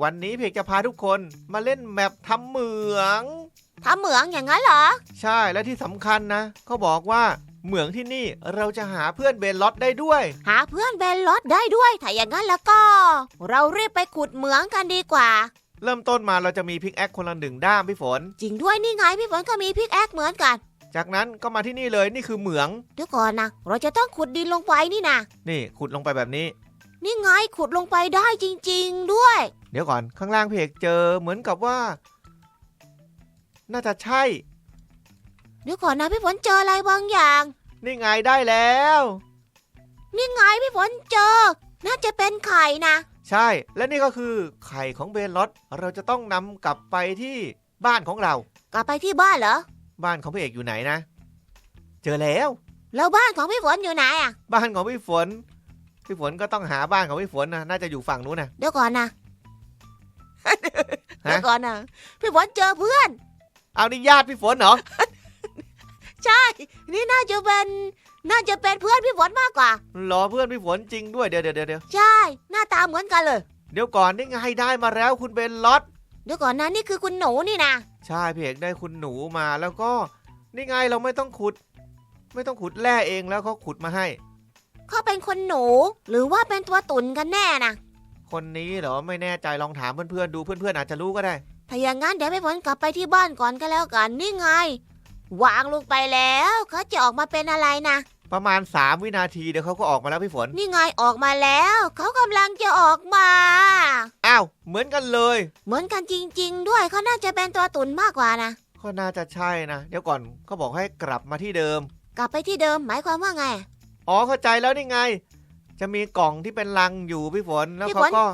วันนี้เพกจะพาทุกคนมาเล่นแมปทำเหมือง ทำเหมืองอย่างนั้นเหรอ ใช่และที่สำคัญนะเขาบอกว่าเหมืองที่นี่เราจะหาเพื่อนเบนล็อตได้ด้วย หาเพื่อนเบนลอดได้ด้วย ถ้าอย่างนั้นแล้วก็ เรารีบไปขุดเหมืองกันดีกว่า เริ่มต้นมาเราจะมีพิกแอคคนละหนึ่งด้ามพี่ฝน จริงด้วยนี่ไงพี่ฝนก็มีพิกแอคเหมือนกัน จากนั้นก็มาที่นี่เลยนี่คือเหมืองเดี๋ยวก่อนนะเราจะต้องขุดดินลงไปนี่นะนี่ขุดลงไปแบบนี้ นี่ไงขุดลงไปได้จริง ๆ ด้วย เดี๋ยวก่อนข้างล่างเพกเจอเหมือนกับว่า น่าจะใช่ เดี๋ยวก่อนนะพี่ฝนเจออะไรบางอย่าง นี่ไงได้แล้ว นี่ไงพี่ฝนเจอ น่าจะเป็นไข่นะ ใช่และนี่ก็คือไข่ของเบนล็อตเราจะต้องนำกลับไปที่บ้านของเรา กลับไปที่บ้านเหรอ บ้านของพี่เอกอยู่ไหนนะ เจอแล้ว แล้วบ้านของพี่ฝนอยู่ไหนอะ บ้านของพี่ฝน พี่ฝนก็ต้องหาบ้านของพี่ฝนนะน่าจะอยู่ฝั่งนู้นนะ เดี๋ยวก่อนนะฮะ เดี๋ยวก่อนนะพี่ฝนเจอเพื่อน เอานี่ญาติพี่ฝนเหรอ ใช่ นี่น่าจะเป็น น่าจะเป็นเพื่อนพี่ฝนมากกว่ารอเพื่อนพี่ฝนจริงด้วยเดี๋ยวเดี๋ยวเดี๋ยวเดี๋ยวใช่ หน้าตาเหมือนกันเลย เดี๋ยวก่อนนี่ไงได้มาแล้วคุณเบนล็อต เดี๋ยวก่อนนะนี่คือคุณหนูนี่นะ ใช่พี่เอกได้คุณหนูมาแล้วก็ นี่ไงเราไม่ต้องขุด ไม่ต้องขุดแร่เองแล้วเขาขุดมาให้ เขาเป็นคนหนูหรือว่าเป็นตัวตุ่นกันแน่นะ คนนี้เหรอไม่แน่ใจลองถามเพื่อนๆดูเพื่อนๆอาจจะรู้ก็ได้ ถ้าอย่างนั้นเดี๋ยวพี่ฝนกลับไปที่บ้านก่อนก็แล้วกันนี่ไง วางลงไปแล้วเขาจะออกมาเป็นอะไรนะ ประมาณ 3 วินาทีเดี๋ยวเขาก็ออกมาแล้วพี่ฝน นี่ไงออกมาแล้ว เขากำลังจะออกมา อ้าว เหมือนกันเลย เหมือนกันจริง ๆ ด้วยเขาน่าจะเป็นตัวตุ่นมากกว่านะ ก็น่าจะใช่นะ เดี๋ยวก่อนเขาบอกให้กลับมาที่เดิม กลับไปที่เดิมหมายความว่าไง อ๋อเข้าใจแล้วนี่ไง จะมีกล่องที่เป็นลังอยู่พี่ฝนแล้วพี่เขาฝน ก็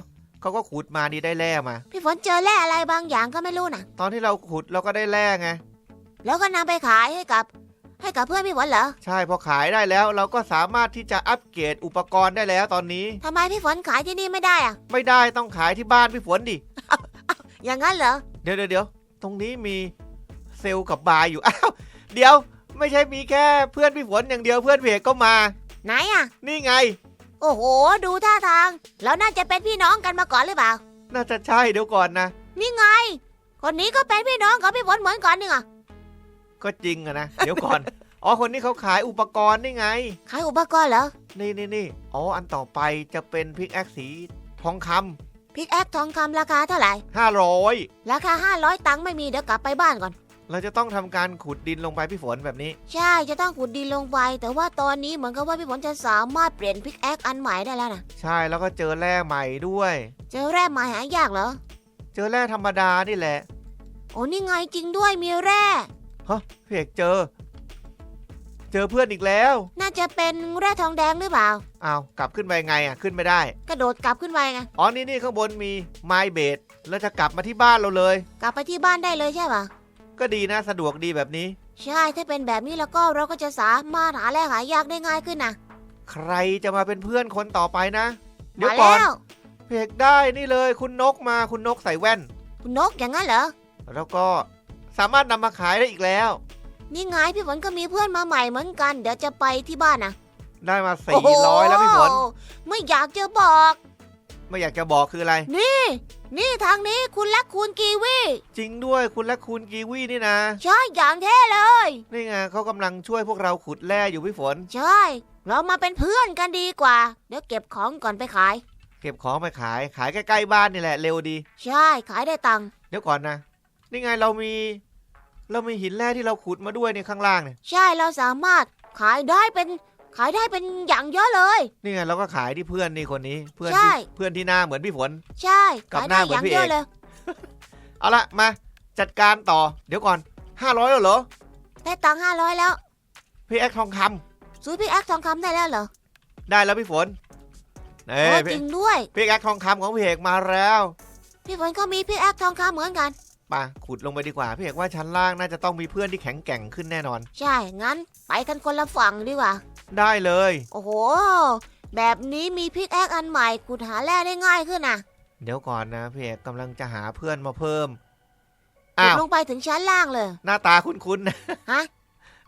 เขาก็ขุดมาดีได้แร่มา พี่ฝนเจอแร่อะไรบางอย่างก็ไม่รู้นะตอนที่เราขุดเราก็ได้แร่ไงแล้วก็นำไปขายให้กับ ให้กับเพื่อนพี่ฝนเหรอใช่พอขายได้แล้ว เราก็สามารถที่จะอัปเกรดอุปกรณ์ได้แล้วตอนนี้ ทำไมพี่ฝนขายที่นี่ไม่ได้อะไม่ได้ต้องขายที่บ้านพี่ฝนดิอย่างนั้นเหรอเดี๋ยวเดี๋ยวเดี๋ยวตรงนี้มีเซลล์กับบาร์อยู่อ้าวเดี๋ยวไม่ใช่มีแค่เพื่อนพี่ฝนอย่างเดียวเพื่อนเพจก็มา ไหนอะนี่ไง โอ้โห ดูท่าทาง แล้วน่าจะเป็นพี่น้องกันมาก่อนหรือเปล่า น่าจะใช่เดี๋ยวก่อนนะ นี่ไง คนนี้ก็เป็นพี่น้องกับพี่ฝนเหมือนกันนี่ไงก็จริงอะนะ เดี๋ยวก่อน อ๋อ คนนี้เขาขายอุปกรณ์นี่ไง ขายอุปกรณ์เหรอ นี่นี่นี่อ๋อ อันต่อไปจะเป็นพิกแอคสีทองคพิกแอคทองคำราคาเท่าไหร่ำห้าร้อยราคา500 ตังค์ไม่มีเดี๋ยวกลับไปบ้านก่อน เราจะต้องทำการขุดดินลงไปพี่ฝนแบบนี้ ใช่จะต้องขุดดินลงไป แต่ว่าตอนนี้เหมือนกับว่าพี่ฝนจะสามารถเปลี่ยนพิกแอคอันใหม่ได้แล้วนะใช่แล้วก็เจอแร่ใหม่ด้วย เจอแร่ใหม่หายากเหรอเจอแร่ธรรมดานี่แหละโอ้นี่ไงจริงด้วยมีแร่ ฮะพี่เอกเจอ เจอเพื่อนอีกแล้วน่าจะเป็นแร่ทองแดงหรือเปล่า อ้าวกลับขึ้นไปไงอะขึ้นไม่ได้ กระโดดกลับขึ้นไปไงอ๋อนี่นี่ข้างบนมีไม้เบสแล้วจะกลับมาที่บ้านเราเลย กลับไปที่บ้านได้เลยใช่ปะ ก็ดีนะสะดวกดีแบบนี้ ใช่ถ้าเป็นแบบนี้แล้วก็เราก็จะสามารถหาแร่หายากได้ง่ายขึ้นนะใครจะมาเป็นเพื่อนคนต่อไปนะ เดี๋ยวมาก่อนแล้วเพกได้นี่เลยคุณนกมาคุณนกใส่แว่น คุณนกอย่างนั้นเหรอแล้วก็สามารถนำมาขายได้อีกแล้ว นี่ไงพี่ฝนก็มีเพื่อนมาใหม่เหมือนกัน เดี๋ยวจะไปที่บ้านนะได้มาโอ้โหสี่ร้อยแล้วพี่ฝนไม่อยากจะบอก ไม่อยากจะบอกคืออะไร นี่นี่ทางนี้คุณและคุณกีวีจริงด้วยคุณและคุณกีวีนี่นะ ใช่อย่างเท่เลย นี่ไงเขากำลังช่วยพวกเราขุดแร่อยู่พี่ฝน ใช่ เรามาเป็นเพื่อนกันดีกว่า เดี๋ยวเก็บของก่อนไปขาย เก็บของไปขายขายใกล้ๆบ้านนี่แหละเร็วดี ใช่ขายได้ตังค์เดี๋ยวก่อนนะ นี่ไงเรามี เรามีหินแร่ที่เราขุดมาด้วยในข้างล่างเนี่ย ใช่เราสามารถขายได้เป็น ขายได้เป็นอย่างเยอะเลย นี่ไงเราก็ขายที่เพื่อนนี่คนนี้ เพื่อนใช่ที่เพื่อนที่หน้าเหมือนพี่ฝน ใช่กลับขายหได้น้าเหมืออนย่างพี่เยอะเอกเลย เอาละมาจัดการต่อ เดี๋ยวก่อน 500แล้วเหรอได้ตังค์ห้าร้อยแล้ว พี่แอคทองคำซื้อพี่แอคทองคำได้แล้วเหรอได้แล้วพี่ฝนเอ้โอ้ยจพี่ริงด้วย พี่แอคทองคำของพี่เอกมาแล้ว พี่ฝนก็มีพี่แอคทองคำเหมือนกัน ไปขุดลงไปดีกว่า พี่เอกว่าชั้นล่างน่าจะต้องมีเพื่อนที่แข็งแกร่งขึ้นแน่นอน ใช่ งั้น ไปกันคนละฝั่งดีกว่า ได้เลย โอ้โห แบบนี้มีพิกแอคอันใหม่ขุดหาแร่ได้ง่ายขึ้นนะเดี๋ยวก่อนนะพี่เอกกำลังจะหาเพื่อนมาเพิ่มขุอ้าดว ลงไปถึงชั้นล่างเลย หน้าตาคุ้นๆนะฮะ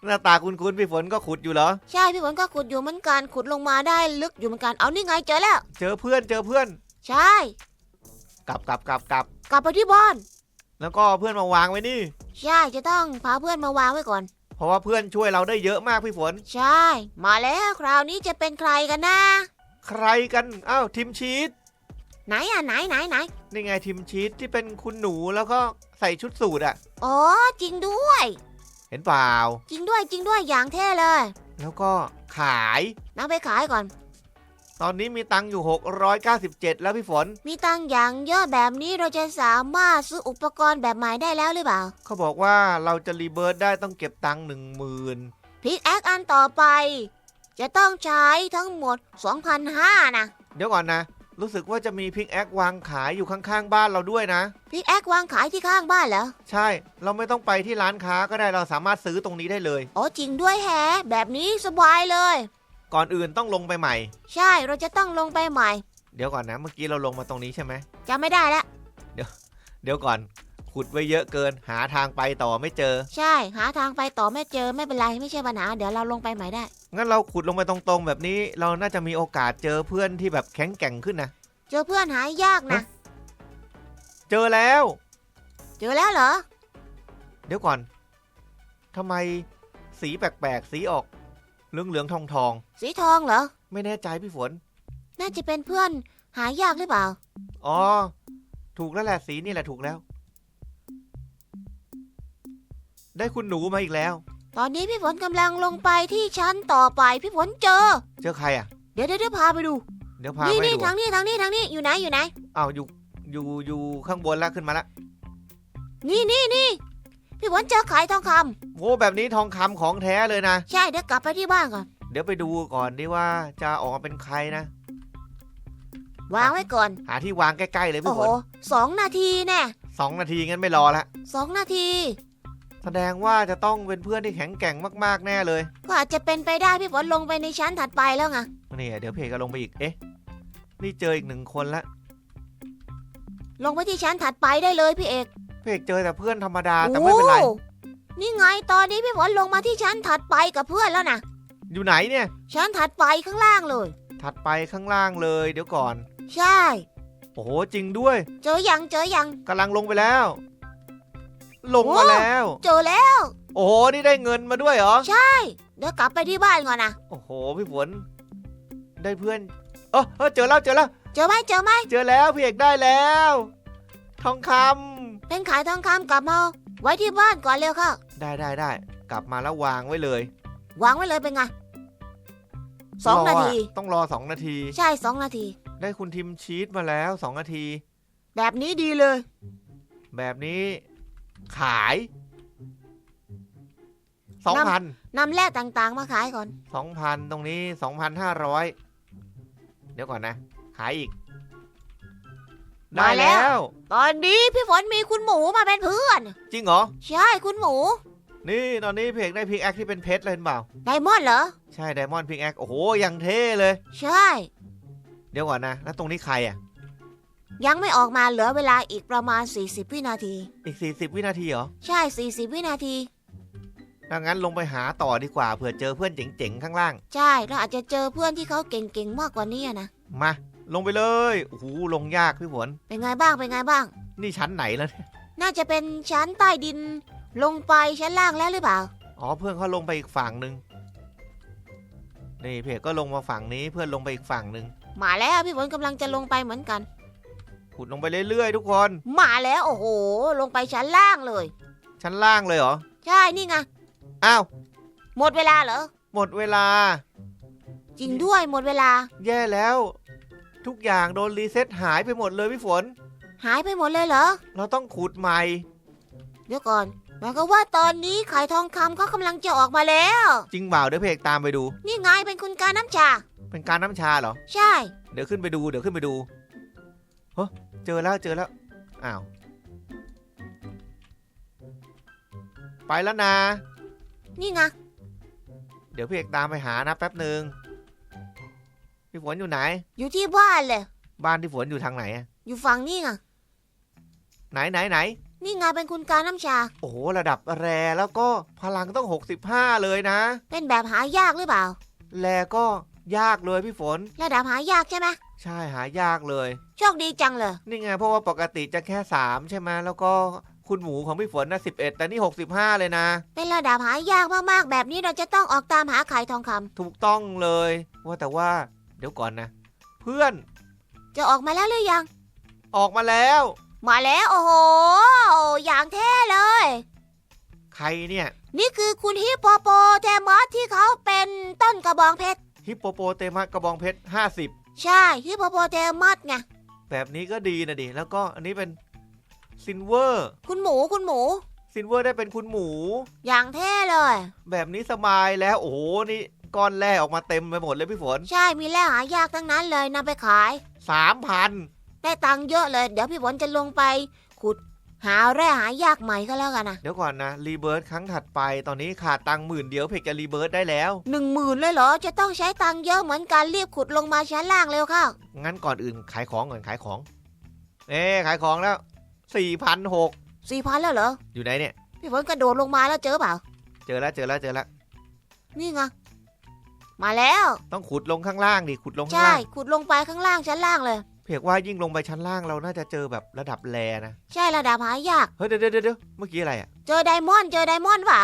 หน้าตาคุ้นๆพี่ฝนก็ขุดอยู่เหรอ ใช่พี่ฝนก็ขุดอยู่เหมือนกันขุดลงมาได้ลึกอยู่เหมือนกันเอานี่ไงเจอแล้ว เจอเพื่อนเจอเพื่อน ใช่ กลับกลับกลับกลับกลับไปที่บ้าน แล้วก็เอาเพื่อนมาวางไว้นี่ ใช่จะต้องพาเพื่อนมาวางไว้ก่อน เพราะว่าเพื่อนช่วยเราได้เยอะมากพี่ฝน ใช่ มาแล้วคราวนี้จะเป็นใครกันนะ ใครกันอ้าวทีมชีตไหนอะไหนไหนไหนนี่ไงทีมชีตที่เป็นคุณหนูแล้วก็ใส่ชุดสูทอะอ๋อจริงด้วย เห็นเปล่า จริงด้วยจริงด้วยอย่างเท่เลย แล้วก็ขายนำไปขายก่อน ตอนนี้มีตังค์อยู่ 697 แล้วพี่ฝน มีตังค์อย่างเยอะแบบนี้เราจะสามารถซื้ออุปกรณ์แบบใหม่ได้แล้วหรือเปล่าเขาบอกว่าเราจะรีเบิร์ดได้ต้องเก็บตังค์หนึ่งหมื่นพิกแอคอันต่อไป จะต้องใช้ทั้งหมด 2,500นะเดี๋ยวก่อนนะ รู้สึกว่าจะมีพิกแอควางขายอยู่ข้างๆ บ้านเราด้วยนะ พิกแอควางขายที่ข้างบ้านเหรอใช่เราไม่ต้องไปที่ร้านค้าก็ได้เราสามารถซื้อตรงนี้ได้เลย อ๋อจริงด้วยแฮะแบบนี้สบายเลย ก่อนอื่นต้องลงไปใหม่ ใช่เราจะต้องลงไปใหม่เดี๋ยวก่อนนะ เมื่อกี้เราลงมาตรงนี้ใช่ไหมจำไม่ได้ละเดี๋ยวก่อน ขุดไว้เยอะเกิน หาทางไปต่อไม่เจอ ใช่ หาทางไปต่อไม่เจอไม่เป็นไรไม่ใช่ปัญหาเดี๋ยวเราลงไปใหม่ได้ งั้นเราขุดลงไปตรงๆ แบบนี้เราน่าจะมีโอกาสเจอเพื่อนที่แบบแข็งแกร่งขึ้นนะ เจอเพื่อนหายากนะ เจอแล้ว เจอแล้วเหรอ เดี๋ยวก่อนทำไมสีแปลกๆสีออก เหลืองๆทอง สีทองเหรอๆไม่แน่ใจพี่ฝน น่าจะเป็นเพื่อนหายากหรือเปล่า อ๋อ ถูกแล้วแหละสีนี่แหละถูกแล้ว ได้คุณหนูมาอีกแล้ว ตอนนี้พี่ฝนกำลังลงไปที่ชั้นต่อไปพี่ฝนเจอ เจอใครอะ เดี๋ยวเดี๋ยวเดี๋ยวพาไปดู เดี๋ยวพานี่ไปนี่ดูทางนี้ทางนี้ทางนี้อยู่ไหนอยู่ไหนอ้าวอยู่อยู่อยู่ข้างบนแล้วขึ้นมาแล้วนี่นี่นี่ พี่ฝนเจอขายทองคำโอ้แบบนี้ทองคำของแท้เลยนะ ใช่เดี๋ยวกลับไปที่บ้านก่อน เดี๋ยวไปดูก่อนดิว่าจะออกมาเป็นใครนะ วางไว้ก่อน หาที่วางใกล้ๆเลยโอ้พี่โหฝนสองนาทีแน่สองนาทีงั้นไม่รอละ สองนาที แสดงว่าจะต้องเป็นเพื่อนที่แข็งแกร่งมากๆแน่เลย ก็อาจจะเป็นไปได้พี่ฝนลงไปในชั้นถัดไปแล้วไงนี่เดี๋ยวเพจก็ลงไปอีก เอ๊ะ นี่เจออีกหนึ่งคนละ ลงไปที่ชั้นถัดไปได้เลยพี่เอก เพจเจอแต่เพื่อนธรรมดาแต่ไม่เป็นไร โอ้นี่ไงตอนนี้พี่ฝนลงมาที่ชั้นถัดไปกับเพื่อนแล้วนะอยู่ไหนเนี่ย ชั้นถัดไปข้างล่างเลย ถัดไปข้างล่างเลยเดี๋ยวก่อน ใช่ โอ้โหจริงด้วยเจอยังเจอยัง กำลังลงไปแล้ว ลงมาโอ้แล้ว เจอแล้ว โอ้โหนี่ได้เงินมาด้วยเหรอใช่เดี๋ยวกลับไปที่บ้านก่อนนะโอ้โหพี่ฝนได้เพื่อนเออเออเจอแล้วเจอแล้ว เจอไหมเจอไหมเจอแล้วพี่เอกได้แล้ว ทองคำ เป็นขายทองคำกลับมาไว้ที่บ้านก่อนเร็วเข้าได้ได้ได้ กลับมาแล้ววางไว้เลยวางไว้เลยเป็นไงสองรนาอะที ต้องรอสองนาที ใช่สองนาที ได้คุณทิมชีสมาแล้วสองนาที แบบนี้ดีเลย แบบนี้ ขายสองพันนำแร่ต่างๆ มาขายก่อนสองพันตรงนี้สองพันห้าร้อยเดี๋ยวก่อนนะ ขายอีก ได้มาแล้แล้ววตอนนี้พี่ฝนมีคุณหมูมาเป็นเพื่อน จริงเหรอ ใช่คุณหมู นี่ตอนนี้เพกได้พิกแอคที่เป็นเพชรเลยเห็นเปล่า ไดมอนด์เหรอ ใช่ไดมอนด์พิกแอคโอ้โหยังเท่เลย ใช่ เดี๋ยวก่อนนะ แล้วตรงนี้ใครอะ ยังไม่ออกมาเหลือเวลาอีกประมาณ 40 วินาที อีก 40 วินาทีเหรอใช่ 40 วินาทีดังนั้นลงไปหาต่อดีกว่าเผื่อเจอเพื่อนเจ๋งๆข้างล่าง ใช่ เราอาจจะเจอเพื่อนที่เขาเก่งๆมากกว่านี้อะนะ มา ลงไปเลยโอ้โหลงยากพี่ฝนเป็นไงบ้างเป็นไงบ้าง นี่ชั้นไหนแล้วเนี่ยน่าจะเป็นชั้นใต้ดิน ลงไปชั้นล่างแล้วหรือเปล่า อ๋อเพื่อนเขาลงไปอีกฝั่งหนึ่งนี่เพจก็ลงมาฝั่งนี้เพื่อนลงไปอีกฝั่งหนึ่งมาแล้วพี่ฝนกำลังจะลงไปเหมือนกัน ขุดลงไปเรื่อยๆ ทุกคน มาแล้วโอ้โห ลงไปชั้นล่างเลย ชั้นล่างเลยเหรอใช่นี่ไงอ้าวหมดเวลาเหรอหมดเวลา จริงด้วยหมดเวลา แย่แล้ว ทุกอย่างโดนรีเซ็ตหายไปหมดเลยพี่ฝน หายไปหมดเลยเหรอ เราต้องขุดใหม่ เดี๋ยวก่อนหมายก็ว่าตอนนี้ขายทองคำเขากำลังจะออกมาแล้ว จริงเปล่าเดี๋ยวเพจตามไปดู นี่ไงเป็นคุณการน้ำชา เป็นการน้ำชาเหรอ ใช่ เดี๋ยวขึ้นไปดูเดี๋ยวขึ้นไปดูเฮ้ยเจอแล้วเจอแล้ว อ้าว ไปแล้วนะ นี่ไง เดี๋ยวพี่เอกตามไปหานะแป๊บหนึ่ง พี่ฝนอยู่ไหน อยู่ที่บ้านเลย บ้านที่ฝนอยู่ทางไหนอะอยู่ฝั่งนี่ไงไหนไหนไหน นี่ไงเป็นคุณการน้ำชา โอ้โหระดับแรแล้วก็พลังต้อง 65 เลยนะ เป็นแบบหายากหรือเปล่า แรก็ยากเลยพี่ฝน ระดับหายากใช่ไหมใช่หายากเลย โชคดีจังเลย นี่ไงเพราะว่าปกติจะแค่ 3 ใช่ไหมแล้วก็คุณหมูของพี่ฝนนะ11 แต่นี่ 65 เลยนะ เป็นระดับหายากมากๆ แบบนี้เราจะต้องออกตามหาไข่ทองคำถูกต้องเลย ว่าแต่ว่า เดี๋ยวก่อนนะ เพื่อนจะออกมาแล้วหรือยัง ออกมาแล้ว มาแล้วโอ้โห อย่างเท่เลย ใครเนี่ย นี่คือคุณฮิปโปโปเทมอสที่เขาเป็นต้นกระบองเพชร ฮิปโปโปเตมัสกระบองเพชร50ใช่ฮิปโปโปเทมอสไงแบบนี้ก็ดีนะดิ แล้วก็อันนี้เป็นซินเวอร์คุณหมูคุณหมู ซินเวอร์ได้เป็นคุณหมู อย่างเท่เลย แบบนี้สบายแล้ว โอ้โห นี่ ก้อนแร่ออกมาเต็มไปหมดเลยพี่ฝนใช่มีแร่หายากทั้งนั้นเลยนำไปขาย3,000ได้ตังค์เยอะเลย เดี๋ยวพี่ฝนจะลงไป ขุดหาแร่หายากใหม่ก็แล้วกันนะเดี๋ยวก่อนนะรีเบิร์ตครั้งถัดไปตอนนี้ขาดตังค์หมื่นเดียวเพกจะรีเบิร์ตได้แล้ว หนึ่งหมื่นเลยเหรอ จะต้องใช้ตังค์เยอะเหมือนกันรีบขุดลงมาชั้นล่างเร็วเข้างั้นก่อนอื่นขายของก่อนขายของ เอ๊ขายของแล้ว4,600สี่พันแล้วเหรออยู่ไหนเนี่ย พี่ฝนกระโดดลงมาแล้วเจอเปล่า เจอแล้วเจอแล้วเจอแล้วนี่ไง มาแล้ว ต้องขุดลงข้างล่างดิขุดลงข้างใช่ ล่างขุดลงไปข้างล่างชั้นล่างเลย เพียกว่ายิ่งลงไปชั้นล่างเราน่าจะเจอแบบระดับแรนะใช่ระดับหายาก เฮ้ยเดี๋ยวเดี๋ยวเดี๋ยวเมื่อกี้อะไรอะเจอไดมอนด์เจอไดมอนด์เปล่า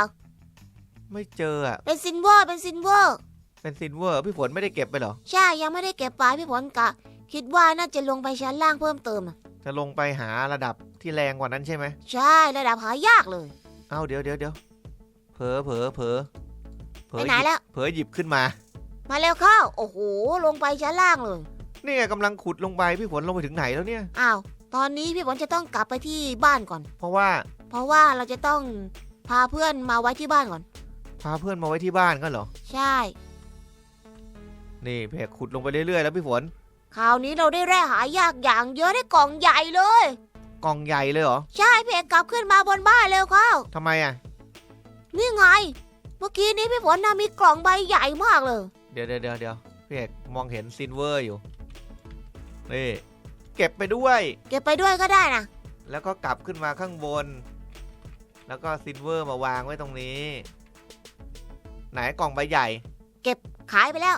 ไม่เจออะเป็นซินเวอร์เป็นซินเวอร์ เป็นซินเวอร์พี่ฝนไม่ได้เก็บไปเหรอใช่ยังไม่ได้เก็บไปพี่ฝนกะ คิดว่าน่าจะลงไปชั้นล่างเพิ่มเติมอะจะลงไปหาระดับที่แรงกว่านั้นใช่ไหมใช่ระดับหายากเลย เอ้าเดี๋ยวเดี๋ยวเดี๋ยวเผลอเผลอเผลอเผลไปอไหนหยิบแล้ว เผลอหยิบขึ้นมา มาเร็วเข้า โอ้โห ลงไปชั้นล่างเลยนี่ไงกำลังขุดลงไปพี่ฝนลงไปถึงไหนแล้วเนี่ย อ้าว ตอนนี้พี่ฝนจะต้องกลับไปที่บ้านก่อน เพราะว่าเพราะว่าเราจะต้องพาเพื่อนมาไว้ที่บ้านก่อน พาเพื่อนมาไว้ที่บ้านก็เหรอ ใช่ นี่เพกขุดลงไปเรื่อยๆแล้วพี่ฝน คราวนี้เราได้แร่หายากอย่างเยอะได้กล่องใหญ่เลย กล่องใหญ่เลยเหรอ ใช่เพกกลับขึ้นมาบนบ้านเร็วเข้า ทำไมอะ นี่ไง เมื่อกี้นี้พี่ฝนน่ะมีกล่องใบใหญ่มากเลยเดี๋ยวเดี๋ยวเดี๋ยวเดี๋ยวพี่เอกมองเห็นซินเวอร์อยู่ นี่เก็บไปด้วย เก็บไปด้วยก็ได้นะแล้วก็กลับขึ้นมาข้างบน แล้วก็ซินเวอร์มาวางไว้ตรงนี้ ไหนกล่องใบใหญ่ขายไปแล้ว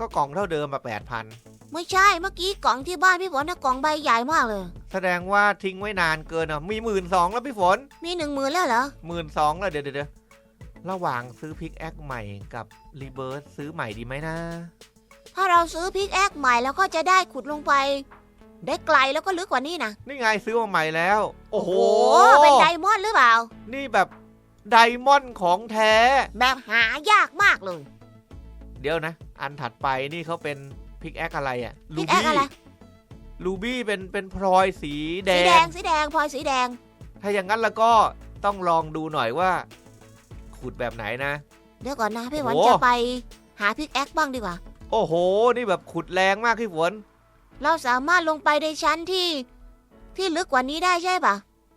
ก็กล่องเท่าเดิมมาแปดพันไม่ใช่เมื่อกี้กล่องที่บ้านพี่ฝนน่ะกล่องใบใหญ่มากเลย แสดงว่าทิ้งไว้นานเกินอะมีหมื่นสองแล้วพี่ฝน มีหนึ่งหมื่นแล้วเหรอหมื่นสองแล้วเดี๋ยวเดี๋ยวเดี๋ยว ระหว่างซื้อพิกแอคใหม่กับรีเบิร์ซื้อใหม่ดีไหมนะ ถ้าเราซื้อพิกแอคใหม่แล้วก็จะได้ขุดลงไป ได้ไกลแล้วก็ลึกกว่านี้นะนี่ไงซื้อมาใหม่แล้ว โอ้โห เป็นไดมอนด์หรือเปล่า นี่แบบไดมอนด์ของแท้ แบบหายากมากเลย เดี๋ยวนะ อันถัดไปนี่เขาเป็นพิกแอคอะไรอะพิกแอคอะไรลูบี้เป็นเป็นพลอยสีแดสีแดงงสีแดงพลอยสีแดง ถ้าอย่างนั้นแล้วก็ต้องลองดูหน่อยว่า ขุดแบบไหนนะ เดี๋ยวก่อนนะพี่ฝนโอ้ จะไปหาพิกแอคบ้างดีกว่า โอ้โห นี่แบบขุดแรงมากพี่ฝน เราสามารถลงไปในชั้นที่ ที่ลึกกว่านี้ได้ใช่ปะ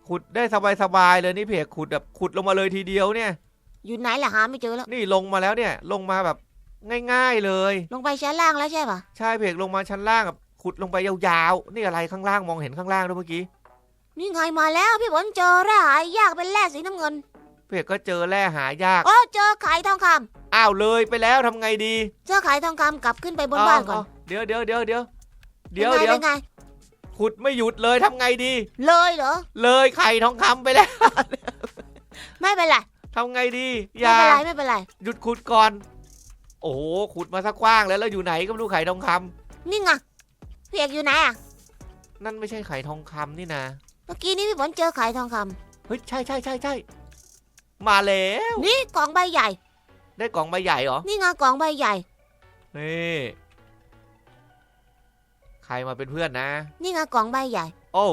ขุดได้สบายๆเลยนี่เพจขุดแบบขุดลงมาเลยทีเดียวเนี่ย อยู่ไหนล่ะหาไม่เจอแล้ว นี่ลงมาแล้วเนี่ยลงมาแบบง่ายๆเลย ลงไปชั้นล่างแล้วใช่ปะใช่เพจลงมาชั้นล่างแบบขุดลงไปยาวๆ นี่อะไรข้างล่างมองเห็นข้างล่างด้วยเมื่อกี้ นี่ไงมาแล้วพี่ฝนเจอแร่หายากเป็นแร่สีน้ำเงิน เพจก็เจอแร่หายาก โอ้เจอไข่ทองคำอ้าวเลยไปแล้วทำไงดีเจอไข่ทองคำกลับขึ้นไปบนบ้านก่อนเดี๋ยวเดี๋ยวเดี๋ยวเดี๋ยวเดี๋ยวเป็นไงเดี๋ยวเป็นไงขุดไม่หยุดเลยทำไงดี เลยเหรอ เลยไข่ทองคำไปแล้ว ไม่เป็นไรทำไงดีอไม่ย่าเป็นไรไม่เป็นไร หยุดขุดก่อน โอ้โหขุดมาสักกว้างแล้วแล้วอยู่ไหนก็ไม่รู้ไข่ทองคำนี่ไงพี่เอกอยู่ไหนอะ นั่นไม่ใช่ไข่ทองคำนี่นะเมื่อกี้นี้พี่ฝนเจอไข่ทองคำเฮ้ยใช่ใช่ใช่ใช่ มาแล้ว นี่กล่องใบใหญ่ ได้กล่องใบใหญ่เหรอ นี่ไงกล่องใบใหญ่ นี่ ใครมาเป็นเพื่อนนะ นี่ไงกล่องใบใหญ่ โอ้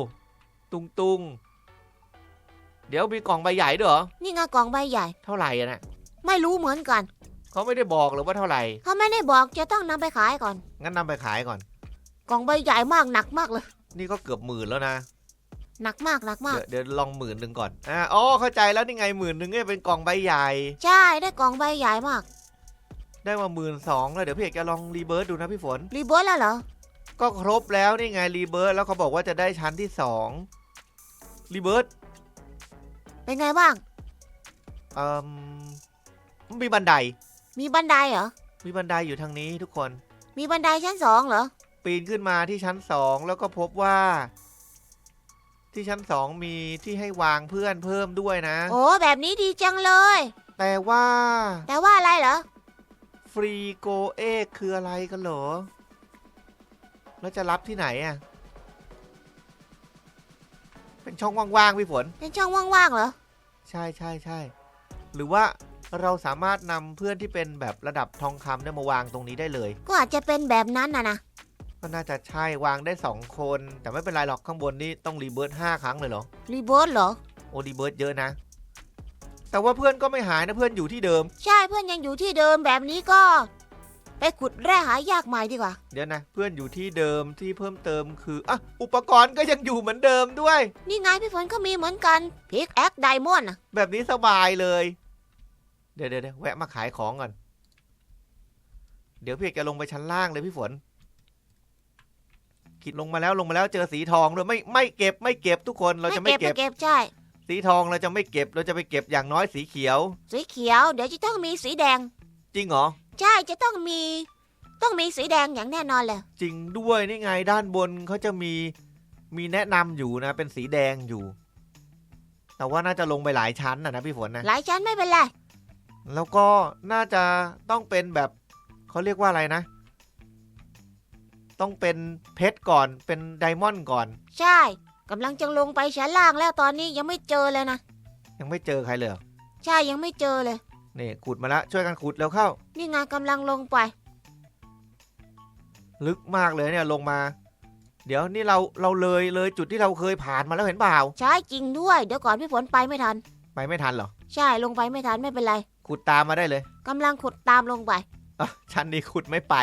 ตุงตุงเดี๋ยวมีกล่องใบใหญ่ด้วยเหรอ นี่ไงกล่องใบใหญ่ เท่าไหร่อะนะไม่รู้เหมือนกัน เขาไม่ได้บอกหรือว่าเท่าไหร่ เขาไม่ได้บอกจะต้องนำไปขายก่อน งั้นนำไปขายก่อน กล่องใบใหญ่มากหนักมากเลย นี่ก็เกือบหมื่นแล้วนะ หนักมากหนักมาก เดี๋ยวเดี๋ยวลองหมื่นหนึ่งก่อนอ่าอ๋อเข้าใจแล้วนี่ไงหมื่นหนึ่งเนี่ยเป็นกล่องใบใหญ่ ใช่ได้กล่องใบใหญ่มาก ได้มาหมื่นสองแล้วเดี๋ยวพี่เอกจะลองรีเบิร์ดดูนะพี่ฝน รีเบิร์ตแล้วเหรอ ก็ครบแล้วนี่ไงรีเบิร์ดแล้วเขาบอกว่าจะได้ชั้นที่สองรีเบิร์ดเป็นไงบ้างเอ่มมีบันได มีบันไดเหรอ มีบันไดอยู่ทางนี้ทุกคน มีบันไดชั้นสองเหรอ ปีนขึ้นมาที่ชั้นสองแล้วก็พบว่า ที่ชั้นสองมีที่ให้วางเพื่อนเพิ่มด้วยนะ โอ้แบบนี้ดีจังเลย แต่ว่าแต่ว่าอะไรเหรอ ฟรีโกเอกคืออะไรกันเหรอ แล้วจะรับที่ไหนอะ เป็นช่องว่างๆพี่ฝน เป็นช่องว่างๆเหรอ ใช่ใช่ใช่ หรือว่าเราสามารถนำเพื่อนที่เป็นแบบระดับทองคำเนี่ยมาวางตรงนี้ได้เลย ก็อาจจะเป็นแบบนั้นนะนะ ก็น่าจะใช่วางได้สองคน แต่ไม่เป็นไรหรอกข้างบนนี่ต้องรีเบิร์ตห้าครั้งเลยเหรอ รีเบิร์ดเหรอ โอ้รีเบิร์ตเยอะนะ แต่ว่าเพื่อนก็ไม่หายนะเพื่อนอยู่ที่เดิม ใช่เพื่อนยังอยู่ที่เดิมแบบนี้ก็ ไปขุดแร่หายากใหม่ดีกว่า เดี๋ยวนะ เพื่อนอยู่ที่เดิมที่เพิ่มเติมคืออะอุปกรณ์ก็ยังอยู่เหมือนเดิมด้วย นี่ไงพี่ฝนก็มีเหมือนกันพิกแอคไดมอนด์แบบนี้สบายเลย เดี๋ยวเดี๋ยวเดี๋ยวแวะมาขายของก่อน เดี๋ยวพี่เอกจะลงไปชั้นล่างเลยพี่ฝน คิดลงมาแล้วลงมาแล้วเจอสีทองด้วยไม่ไม่เก็บไม่เก็บทุกคนเราจะไม่เก็เก็บบเก็บใช่ สีทองเราจะไม่เก็บเราจะไปเก็บอย่างน้อยสีเขียว สีเขียว เดี๋ยวจะต้องมีสีแดง จริงเหรอ ใช่จะต้องมี ต้องมีสีแดงอย่างแน่นอนเลย จริงด้วยนี่ไงด้านบนเขาจะมีมีแนะนำอยู่นะ เป็นสีแดงอยู่ แต่ว่าน่าจะลงไปหลายชั้นนะนะพี่ฝนนะหลายชั้นไม่เป็นไรแล้วก็น่าจะต้องเป็นแบบเขาเรียกว่าอะไรนะ ต้องเป็นเพชรก่อนเป็นไดมอนด์ก่อน ใช่กำลังจะลงไปชั้นล่างแล้วตอนนี้ยังไม่เจอเลยนะ ยังไม่เจอใครเลยเหรอใช่ยังไม่เจอเลย นี่ขุดมาแล้วช่วยกันขุดแล้วเข้า นี่ไงกำลังลงไป ลึกมากเลยเนี่ยลงมา เดี๋ยวนี่เราเราเลยเลยจุดที่เราเคยผ่านมาแล้วเห็นเปล่า ใช่จริงด้วย เดี๋ยวก่อนพี่ฝนไปไม่ทัน ไปไม่ทันเหรอ ใช่ลงไปไม่ทันไม่เป็นไร ขุดตามมาได้เลยกำลังขุดตามลงไปอะชั้นนี้ขุดไม่ไป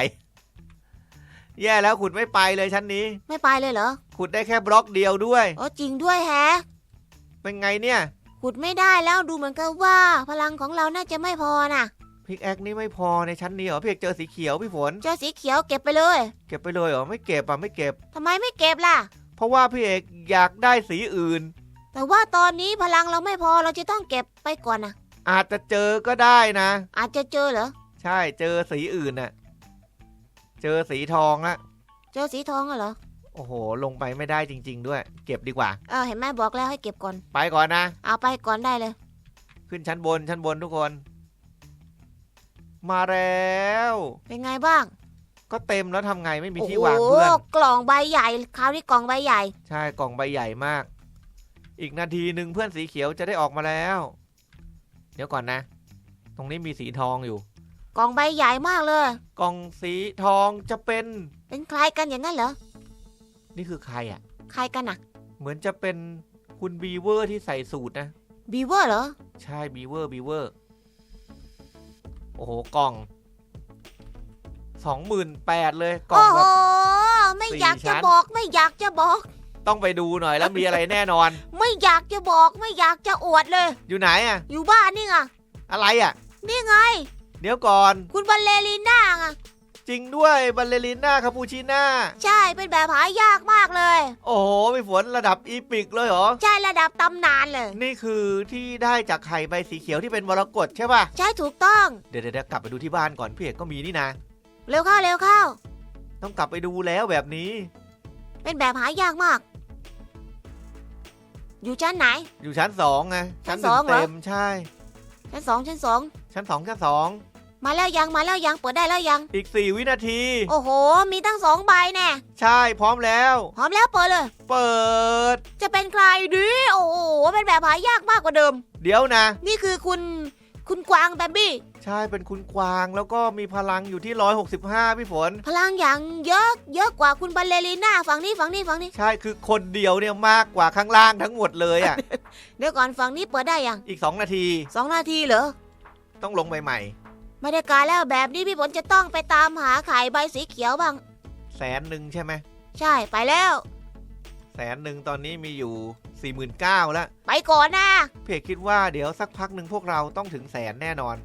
แย่แล้วขุดไม่ไปเลยชั้นนี้ ไม่ไปเลยเหรอ ขุดได้แค่บล็อกเดียวด้วยโอ้จริงด้วยแฮะ เป็นไงเนี่ย ขุดไม่ได้แล้วดูเหมือนกับว่า พลังของเราน่าจะไม่พอนะพิกแอคนี่ไม่พอในชั้นนี้เหรอพี่เอกเจอสีเขียวพี่ฝน เจอสีเขียวเก็บไปเลย เก็บไปเลยเหรอไม่เก็บอะไม่เก็บ ทำไมไม่เก็บล่ะ เพราะว่าพี่เอกอยากได้สีอื่น แต่ว่าตอนนี้พลังเราไม่พอเราจะต้องเก็บไปก่อนนะอาจจะเจอก็ได้นะ อาจจะเจอเหรอ ใช่เจอสีอื่นน่ะ เจอสีทองละเจอสีทองเหรอ โอ้โห ลงไปไม่ได้จริง ๆ ด้วย เก็บดีกว่า เออเห็นแม่บอกแล้วให้เก็บก่อน ไปก่อนนะ เอาไปก่อนได้เลย ขึ้นชั้นบนชั้นบนทุกคน มาแล้ว เป็นไงบ้างก็เต็มแล้วทำไงไม่มีโอ้ที่โหวางเพื่อนกล่องใบใหญ่ คราวนี้กล่องใบใหญ่ ใช่กล่องใบใหญ่มาก อีกนาทีหนึ่งเพื่อนสีเขียวจะได้ออกมาแล้ว เดี๋ยวก่อนนะ ตรงนี้มีสีทองอยู่ กล่องใบใหญ่มากเลย กล่องสีทองจะเป็น เป็นใครกันอย่างนั้นเหรอ นี่คือใครอะ ใครกันน่ะเหมือนจะเป็นคุณบีเวอร์ที่ใส่สูตรนะ บีเวอร์เหรอ ใช่บีเวอร์บีเวอร์ โอ้โห กล่องสองหมื่นแปดเลยกล่อโอ้งโหแบบ ไม่สี่อยากชั้จะน บอก ไม่อยากจะบอก ต้องไปดูหน่อยแล้วมีอะไรแน่นอน ไม่อยากจะบอก ไม่อยากจะอวดเลย อยู่ไหนอะ อยู่บ้านนี่ไงอะไรอะ นี่ไง เดี๋ยวก่อน คุณบัลเลริน่าไงจริงด้วยบัลเลริน่าคาปูชิน่า ใช่เป็นแบบหายากมากเลย โอ้โหมีฝนระดับอีปิกเลยเหรอ ใช่ระดับตำนานเลย นี่คือที่ได้จากไข่ใบสีเขียวที่เป็นมรกตใช่ป่ะ ใช่ถูกต้อง เดี๋ยวเดี๋ยวเดี๋ยวกลับไปดูที่บ้านก่อนพี่เอกก็มีนี่นะ เร็วเข้าเร็วเข้า ต้องกลับไปดูแล้วแบบนี้ เป็นแบบหายากมาก อยู่ชั้นไหน อยู่ชั้นสองไงชั้ชั้นนหนึ่สองงเหรอเต็มใช่ ชั้นสองชั้นสองชั้นสองชั้นสอง มาแล้วยังมาแล้วยังเปิดได้แล้วยัง อีกสี่วินาที โอ้โห มีตั้งสองใบแน่ใช่พร้อมแล้ว พร้อมแล้วเปิดเลย เปิด จะเป็นใครดีโอ้โหเป็นแบบหายากมากกว่าเดิม เดี๋ยวนะ นี่คือคุณคุณกวางแบมบี้ใช่เป็นคุณกวางแล้วก็มีพลังอยู่ที่ 165 พี่ฝน พลังอย่างเยอะเยอะกว่าคุณบัลเลริน่าฝั่งนี้ฝั่งนี้ฝั่งนี้ ใช่คือคนเดียวเนี่ยมากกว่าข้างล่างทั้งหมดเลยอะ เดี๋ยวก่อนฝั่งนี้เปิดได้ยังอีก 2 นาที สองนาทีเหรอต้องลงใหม่ ไม่ได้การแล้วแบบนี้พี่ฝนจะต้องไปตามหาไข่ใบสีเขียวบ้างๆแสนหนึ่งใช่ไหมใช่ไปแล้ว แสนหนึ่งตอนนี้มีอยู่ 49,000แล้วไปก่อนนะพี่เอกคิดว่าเดี๋ยวสักพักหนึ่งพวกเราต้องถึงแสนแน่นอน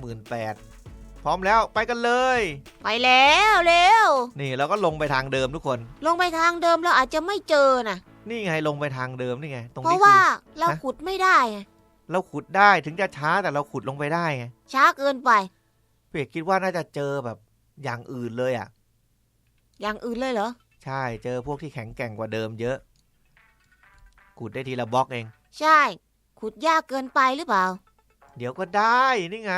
58,000พร้อมแล้วไปกันเลย ไปแล้วเร็วนี่เราก็ลงไปทางเดิมทุกคน ลงไปทางเดิมเราอาจจะไม่เจอนะนี่ไงลงไปทางเดิมนี่ไง ตรงเพนี้ราะคืว่าอเราฮะขุดไม่ได้ไง เราขุดได้ถึงจะช้าแต่เราขุดลงไปได้ไงช้าเกินไปพี่เอกคิดว่าน่าจะเจอแบบอย่างอื่นเลยอะ อย่างอื่นเลยเหรอ ใช่เจอพวกที่แข็งแกร่งกว่าเดิมเยอะ ขุดได้ทีละบล็อกเอง ใช่ ขุดยากเกินไปหรือเปล่า เดี๋ยวก็ได้นี่ไง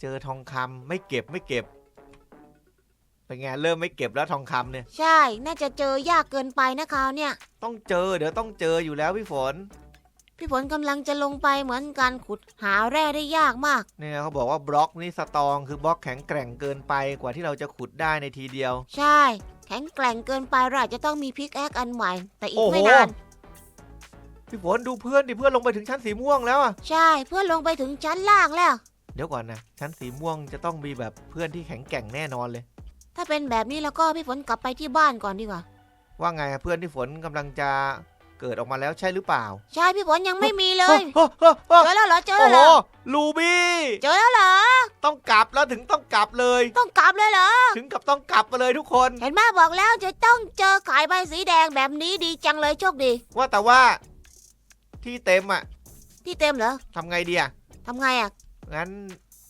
เจอทองคำไม่เก็บไม่เก็บเป็นไงเริ่มไม่เก็บแล้วทองคำเนี่ย ใช่ น่าจะเจอยากเกินไปนะคราวเนี่ย ต้องเจอเดี๋ยวต้องเจออยู่แล้วพี่ฝน พี่ฝนกำลังจะลงไปเหมือนกันขุดหาแร่ได้ยากมาก เนี่ยเขาบอกว่าบล็อกนี่สตรองคือบล็อกแข็งแกร่งเกินไปกว่าที่เราจะขุดได้ในทีเดียว ใช่ แข็งแกร่งเกินไปเราอาจจะต้องมีพิกแอคอันใหม่ แต่อีโอ้กโหไม่นาน พี่ฝนดูเพื่อนดิเพื่อนลงไปถึงชั้นสีม่วงแล้วอะใช่เพื่อลงไปถึงชั้นล่างแล้ว เดี๋ยวก่อนนะชั้นสีม่วงจะต้องมีแบบเพื่อนที่แข็งแกร่งแน่นอนเลย ถ้าเป็นแบบนี้แล้วก็พี่ฝนกลับไปที่บ้านก่อนดีกว่า ว่าไงอะเพื่อนที่ฝนกำลังจะ เกิดออกมาแล้วใช่หรือเปล่า ใช่พี่ฝนยังไม่มีเลยโอ้โหโอ้เจอแล้วเหรอเจอโหแล้วเหรอลูบี้เจอแล้วเหรอ ต้องกลับแล้วถึงต้องกลับเลย ต้องกลับเลยเหรอ ถึงกับต้องกลับมาเลยทุกคน เห็นแม่บอกแล้วจะต้องเจอขายใบสีแดงแบบนี้ดีจังเลยโชคดี ว่าแต่ว่า ที่เต็มอะที่เต็มเหรอทำไงดีอะทำไงอะ งั้น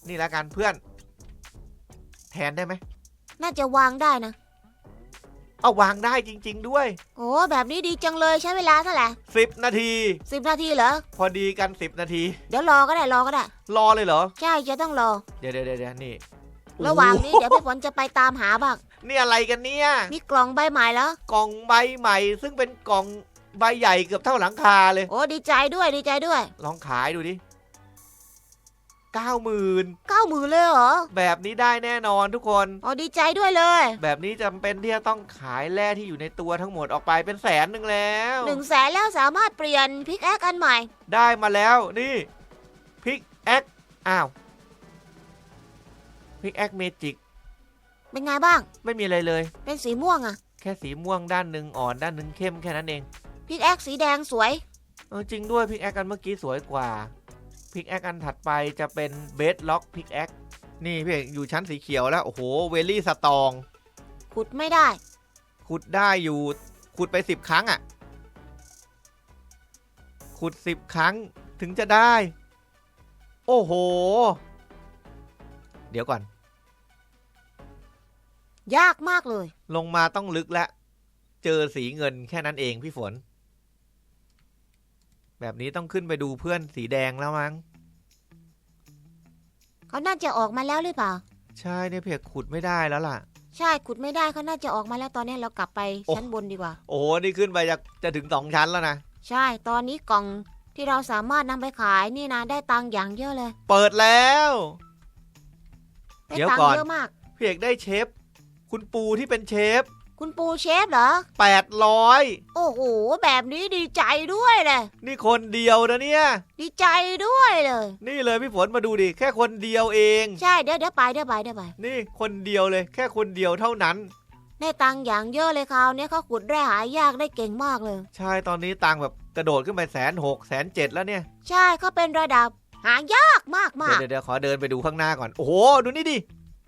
นี่ละกันเพื่อน แทนได้ไหมน่าจะวางได้นะ เอาวางได้จริง ๆ ด้วย โอ้แบบนี้ดีจังเลยใช้เวลาเท่าไหร่10 นาที สิบนาทีเหรอ พอดีกัน 10 นาที เดี๋ยวรอก็ได้รอก็ได้ รอเลยเหรอ ใช่จะต้องรอ เดี๋ยวเดี๋ยวเดี๋ยวนี่ระหว่างนี้โอ้โเดี๋ยวพี่ฝนจะไปตามหาบ้าง นี่อะไรกันเนี่ย มีกล่องใบใหม่แล้ว กล่องใบใหม่ ซึ่งเป็นกล่องใบใหญ่เกือบเท่าหลังคาเลย โอ้ดีใจด้วยดีใจด้วย ลองขายดูดิ เก้าหมื่นเก้าหมื่นเลยเหรอ แบบนี้ได้แน่นอนทุกคน อ๋อดีใจด้วยเลย แบบนี้จำเป็นที่จะต้องขายแร่ที่อยู่ในตัวทั้งหมดออกไปเป็นแสนหนึ่งแล้วหนึ่งแสนแล้วสามารถเปลี่ยนพิกแอคอันใหม่ ได้มาแล้วนี่พิกแอคอ้าวพิกแอคเมจิกเป็นไงบ้าง ไม่มีอะไรเลย เป็นสีม่วงอะแค่สีม่วงด้านหนึ่งอ่อนด้านหนึ่งเข้มแค่นั้นเองพิกแอคสีแดงสวยเออจริงด้วยพิกแอคอันเมื่อกี้สวยกว่า พิกแอคอันถัดไปจะเป็นเบสล็อกพิกแอคนี่พี่เอกอยู่ชั้นสีเขียวแล้ว โอ้โห เวลี่สตอง ขุดไม่ได้ ขุดได้อยู่ ขุดไปสิบครั้งอะ่ะ ขุดสิบครั้งถึงจะได้ โอ้โห เดี๋ยวก่อน ยากมากเลย ลงมาต้องลึกแล้ว เจอสีเงินแค่นั้นเองพี่ฝน แบบนี้ต้องขึ้นไปดูเพื่อนสีแดงแล้วมั้ง เขาน่าจะออกมาแล้วหรือเปล่า ใช่เนี่ยเพียกขุดไม่ได้แล้วล่ะ ใช่ขุดไม่ได้เขาน่าจะออกมาแล้วตอนนี้เรากลับไปโอ้ชั้นบนดีกว่า โอ้โหนี่ขึ้นไปจะจะถึงสองชั้นแล้วนะใช่ตอนนี้กล่องที่เราสามารถนำไปขายนี่นะได้ตังค์อย่างเยอะเลยเปิดแล้ว ได้เดี๋ยวตังก่อค์น เยอะมากพี่เอกได้เชฟ คุณปูที่เป็นเชฟ คุณปูเชฟเหรอ 800 โอ้โห แบบนี้ดีใจด้วยเลยนี่คนเดียวนะเนี่ย ดีใจด้วยเลย นี่เลยพี่ฝนมาดูดิ แค่คนเดียวเอง ใช่เดี๋ยวเดี๋ยวไปเดี๋ยวไปเดี๋ยวไปนี่คนเดียวเลย แค่คนเดียวเท่านั้น ได้ตังค์อย่างเยอะเลยคราวนี้เขาขุดแร่หายากได้เก่งมากเลย ใช่ตอนนี้ตังค์แบบกระโดดขึ้นไปแสนหกแสนเจ็ดแล้วเนี่ย ใช่เขาเป็นระดับหายากมากมากเดี๋ยวเดี๋ยวขอเดินไปดูข้างหน้าก่อน โอ้โห ดูนี่ดิ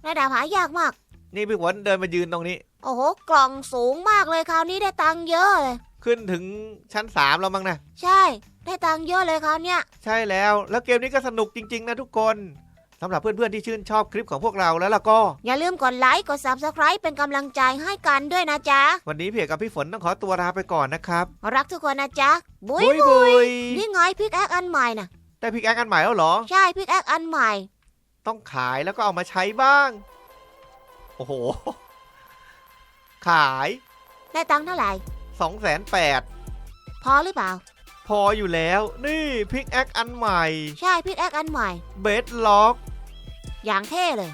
ระดับหายากมาก นี่พี่ฝนเดินมายืนตรงนี้ โอ้โห กล่องสูงมากเลยคราวนี้ได้ตังค์เยอะเลย ขึ้นถึงชั้นสามแล้วมั้งนะ ใช่ ได้ตังค์เยอะเลยคราวเนี้ย ใช่แล้ว แล้วเกมนี้ก็สนุกจริง ๆ นะทุกคนสำหรับเพื่อนๆ ที่ชื่นชอบคลิปของพวกเราแล้วล่ะก็ อย่าลืมกดไลค์ กด subscribe เป็นกำลังใจให้กันด้วยนะจ๊ะ วันนี้พี่เอกกับพี่ฝนต้องขอตัวลาไปก่อนนะครับรักทุกคนนะจ๊ะบุยบุยบุยนี่ไงพิกแอคอันใหม่น่ะ ได้พิกแอคอันใหม่แล้วเหรอ ใช่พิกแอคอันใหม่ ต้องขายแล้วก็เอามาใช้บ้าง โอ้โห ขายได้ตังค์เท่าไหร่2องแสนแปดพอหรือเปล่า พออยู่แล้ว นี่พิกแอคอันใหม่ ใช่พิกแอคอันใหม่ เบสล็อก อย่างเท่เลย